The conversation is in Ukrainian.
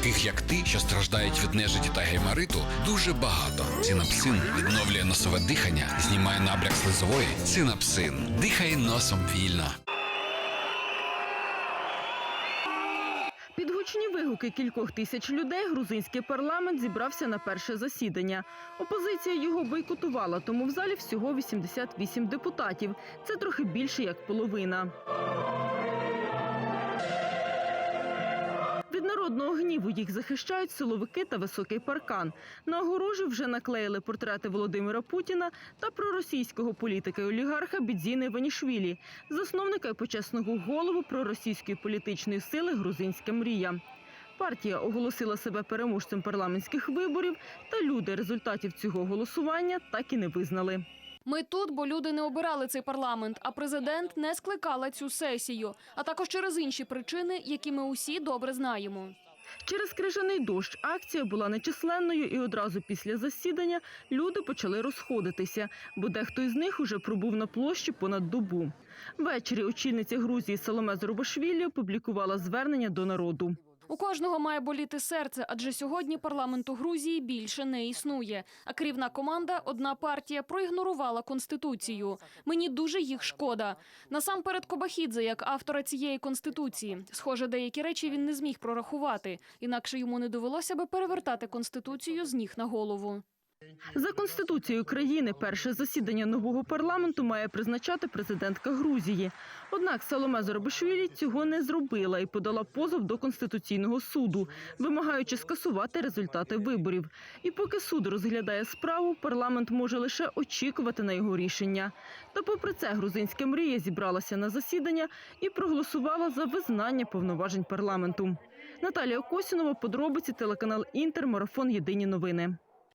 таких як ти, що страждають від нежиті та геймариту, дуже багато. Цинапсин відновлює носове дихання, знімає набряк слизової. Цинапсин. Дихай носом вільно. Під гучні вигуки кількох тисяч людей грузинський парламент зібрався на перше засідання. Опозиція його бойкотувала, тому в залі всього 88 депутатів. Це трохи більше як половина. Народного гніву їх захищають силовики та високий паркан. На огорожі вже наклеїли портрети Володимира Путіна та проросійського політика і олігарха Бідзіни Ванішвілі, засновника і почесного голову проросійської політичної сили Грузинська мрія. Партія оголосила себе переможцем парламентських виборів, та люди результатів цього голосування так і не визнали. Ми тут, бо люди не обирали цей парламент, а президент не скликала цю сесію, а також через інші причини, які ми усі добре знаємо. Через крижаний дощ акція була нечисленною, і одразу після засідання люди почали розходитися, бо дехто із них уже пробув на площі понад добу. Ввечері очільниця Грузії Соломе Зрубашвілі опублікувала звернення до народу. У кожного має боліти серце, адже сьогодні парламенту Грузії більше не існує. А керівна команда, одна партія, проігнорувала конституцію. Мені дуже їх шкода. Насамперед Кобахідзе, як автора цієї конституції. Схоже, деякі речі він не зміг прорахувати, інакше йому не довелося би перевертати конституцію з ніг на голову. За конституцією країни перше засідання нового парламенту має призначати президентка Грузії. Однак Соломе Зоробашвілі цього не зробила і подала позов до конституційного суду, вимагаючи скасувати результати виборів. І поки суд розглядає справу, парламент може лише очікувати на його рішення. Та, попри це, грузинська мрія зібралася на засідання і проголосувала за визнання повноважень парламенту. Наталія Косінова, подробиці, телеканал Інтер, марафон Єдині новини.